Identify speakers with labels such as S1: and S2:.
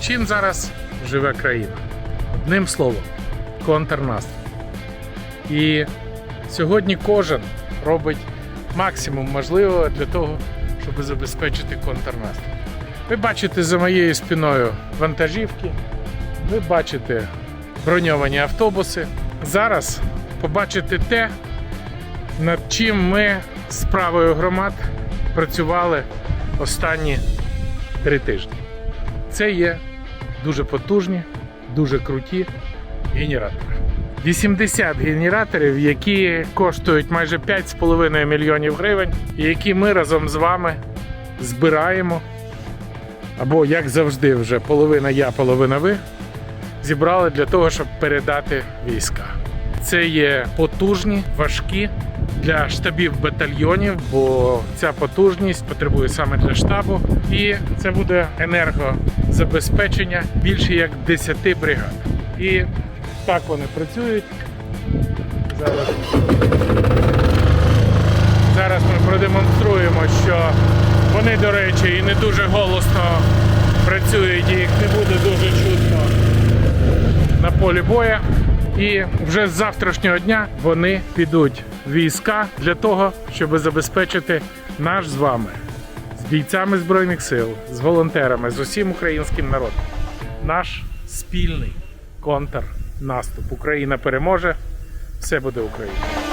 S1: Чим зараз живе країна? Одним словом, контрнаступ. І сьогодні кожен робить максимум можливого для того, щоб забезпечити контрнаступ. Ви бачите за моєю спиною вантажівки, ви бачите броньовані автобуси. Зараз побачите те, над чим ми з правою громад працювали останні три тижні. Це є дуже потужні, дуже круті генератори. 80 генераторів, які коштують майже 5,5 мільйонів гривень, і які ми разом з вами збираємо. Або, як завжди, вже половина я, половина ви, зібрали для того, щоб передати війська. Це є потужні, важкі для штабів батальйонів, бо ця потужність потребує саме для штабу. І це буде енергозабезпечення більше як 10 бригад. І так вони працюють. Зараз, Зараз ми продемонструємо, що вони, до речі, і не дуже голосно працюють, і їх не буде дуже чутно на полі боя. І вже з завтрашнього дня вони підуть в війська для того, щоб забезпечити наш з вами, бійцями Збройних сил, з волонтерами, з усім українським народом. Наш спільний контрнаступ. Україна переможе, все буде Україна.